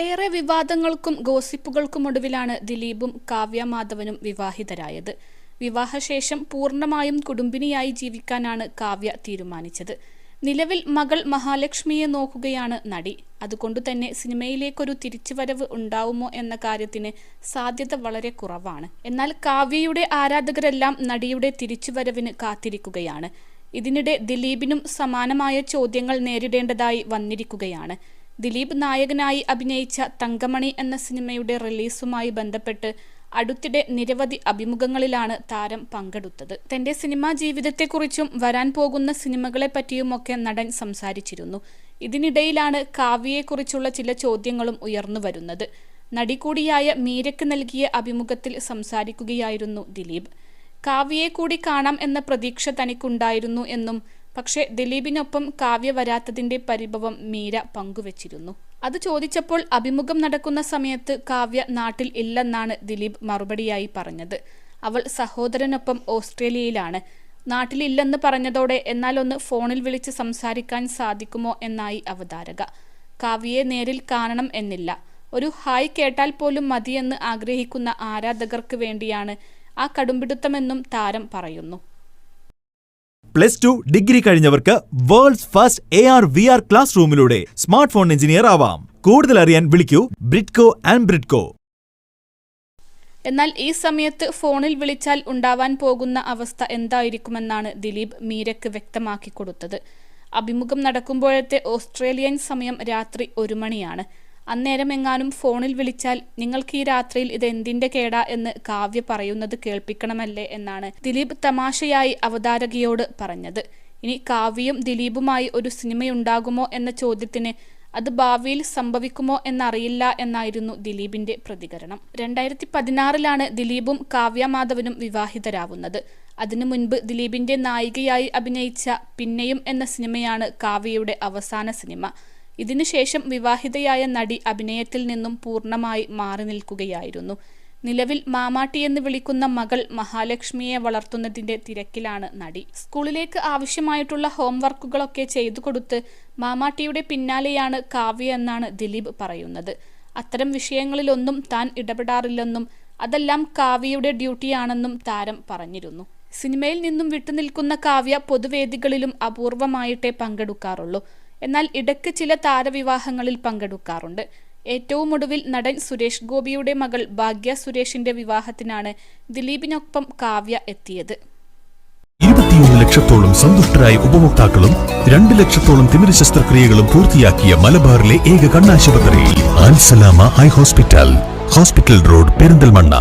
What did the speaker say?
ഏറെ വിവാദങ്ങൾക്കും ഗോസിപ്പുകൾക്കും ഒടുവിലാണ് ദിലീപും കാവ്യ മാധവനും വിവാഹിതരായത്. വിവാഹശേഷം പൂർണമായും കുടുംബിനിയായി ജീവിക്കാനാണ് കാവ്യ തീരുമാനിച്ചത്. നിലവിൽ മകൾ മഹാലക്ഷ്മിയെ നോക്കുകയാണ് നടി. അതുകൊണ്ടുതന്നെ സിനിമയിലേക്കൊരു തിരിച്ചുവരവ് ഉണ്ടാവുമോ എന്ന കാര്യത്തിന് സാധ്യത വളരെ കുറവാണ്. എന്നാൽ കാവ്യയുടെ ആരാധകരെല്ലാം നടിയുടെ തിരിച്ചുവരവിന് കാത്തിരിക്കുകയാണ്. ഇതിനിടെ ദിലീപിനും സമാനമായ ചോദ്യങ്ങൾ നേരിടേണ്ടതായി വന്നിരിക്കുകയാണ്. ദിലീപ് നായകനായി അഭിനയിച്ച തങ്കമണി എന്ന സിനിമയുടെ റിലീസുമായി ബന്ധപ്പെട്ട് അടുത്തിടെ നിരവധി അഭിമുഖങ്ങളിലാണ് താരം പങ്കെടുത്തത്. തന്റെ സിനിമാ ജീവിതത്തെക്കുറിച്ചും വരാൻ പോകുന്ന സിനിമകളെ പറ്റിയുമൊക്കെ നടൻ സംസാരിച്ചിരുന്നു. ഇതിനിടയിലാണ് കാവ്യയെക്കുറിച്ചുള്ള ചില ചോദ്യങ്ങളും ഉയർന്നു വരുന്നത്. നടി കൂടിയായ മീരയ്ക്ക് നൽകിയ അഭിമുഖത്തിൽ സംസാരിക്കുകയായിരുന്നു ദിലീപ്. കാവ്യയെ കൂടി കാണാം എന്ന പ്രതീക്ഷ തനിക്കുണ്ടായിരുന്നു എന്നും പക്ഷേ ദിലീപിനൊപ്പം കാവ്യ വരാത്തതിന്റെ പരിഭവം മീര പങ്കുവച്ചിരുന്നു. അത് ചോദിച്ചപ്പോൾ അഭിമുഖം നടക്കുന്ന സമയത്ത് കാവ്യ നാട്ടിൽ ഇല്ലെന്നാണ് ദിലീപ് മറുപടിയായി പറഞ്ഞത്. അവൾ സഹോദരനൊപ്പം ഓസ്ട്രേലിയയിലാണ്. നാട്ടിലില്ലെന്ന് പറഞ്ഞതോടെ എന്നാൽ ഒന്ന് ഫോണിൽ വിളിച്ച് സംസാരിക്കാൻ സാധിക്കുമോ എന്നായി അവതാരക. കാവ്യയെ നേരിൽ കാണണം എന്നില്ല. ഒരു ഹായ് കേട്ടാൽ പോലും മതിയെന്ന് ആഗ്രഹിക്കുന്ന ആരാധകർക്ക് വേണ്ടിയാണ് ആ കടുംപിടുത്തമെന്നും താരം പറയുന്നു. Plus two degree കഴിഞ്ഞവർക്ക് world's first A R V R class റൂമിലൂടെ smart phone engineer ആവാം. കൂടുതൽ അറിയാൻ വിളിക്കൂ ബ്രിഡ്കോ ആൻഡ് ബ്രിഡ്കോ. എന്നാൽ ഈ സമയത്ത് ഫോണിൽ വിളിച്ചാൽ ഉണ്ടാവാൻ പോകുന്ന അവസ്ഥ എന്തായിരിക്കുമെന്നാണ് ദിലീപ് മീരയ്ക്ക് വ്യക്തമാക്കി കൊടുത്തത്. അഭിമുഖം നടക്കുമ്പോഴത്തെ ഓസ്ട്രേലിയൻ സമയം രാത്രി ഒരു മണിയാണ്. അന്നേരം എങ്ങാനും ഫോണിൽ വിളിച്ചാൽ നിങ്ങൾക്ക് ഈ രാത്രിയിൽ ഇത് എന്തിന്റെ കേടാ എന്ന് കാവ്യ പറയുന്നത് കേൾപ്പിക്കണമല്ലേ എന്നാണ് ദിലീപ് തമാശയായി അവതാരകയോട് പറഞ്ഞത്. ഇനി കാവ്യയും ദിലീപുമായി ഒരു സിനിമയുണ്ടാകുമോ എന്ന ചോദ്യത്തിന് അത് ഭാവിയിൽ സംഭവിക്കുമോ എന്നറിയില്ല എന്നായിരുന്നു ദിലീപിന്റെ പ്രതികരണം. രണ്ടായിരത്തി പതിനാറിലാണ് ദിലീപും കാവ്യ മാധവനും വിവാഹിതരാവുന്നത്. അതിനു മുൻപ് ദിലീപിന്റെ നായികയായി അഭിനയിച്ച പിന്നെയും എന്ന സിനിമയാണ് കാവ്യയുടെ അവസാന സിനിമ. ഇതിനുശേഷം വിവാഹിതയായ നടി അഭിനയത്തിൽ നിന്നും പൂർണമായി മാറി നിൽക്കുകയായിരുന്നു. നിലവിൽ മാമാട്ടി എന്ന് വിളിക്കുന്ന മകൾ മഹാലക്ഷ്മിയെ വളർത്തുന്നതിന്റെ തിരക്കിലാണ് നടി. സ്കൂളിലേക്ക് ആവശ്യമായിട്ടുള്ള ഹോംവർക്കുകളൊക്കെ ചെയ്തു കൊടുത്ത് മാമാട്ടിയുടെ പിന്നാലെയാണ് കാവ്യ എന്നാണ് ദിലീപ് പറയുന്നത്. അത്തരം വിഷയങ്ങളിലൊന്നും താൻ ഇടപെടാറില്ലെന്നും അതെല്ലാം കാവ്യയുടെ ഡ്യൂട്ടിയാണെന്നും താരം പറഞ്ഞിരുന്നു. സിനിമയിൽ നിന്നും വിട്ടുനിൽക്കുന്ന കാവ്യ പൊതുവേദികളിലും അപൂർവമായിട്ടേ പങ്കെടുക്കാറുള്ളൂ. എന്നാൽ ഇടയ്ക്ക് ചില താരവിവാഹങ്ങളിൽ പങ്കെടുക്കാറുണ്ട്. ഏറ്റവും ഒടുവിൽ നടൻ സുരേഷ് ഗോപിയുടെ മകൾ ഭാഗ്യ സുരേഷിന്റെ വിവാഹത്തിനാണ് ദിലീപിനൊപ്പം കാവ്യ എത്തിയത്. ഇരുപത്തിയൊന്ന് ലക്ഷത്തോളം സന്തുഷ്ടരായ ഉപഭോക്താക്കളും രണ്ട് ലക്ഷത്തോളം തിമിര ശസ്ത്രക്രിയകളും പൂർത്തിയാക്കിയ മലബാറിലെ ഏക കണ്ണാശുപത്രി eye hospital. Hospital road Perinthalmanna.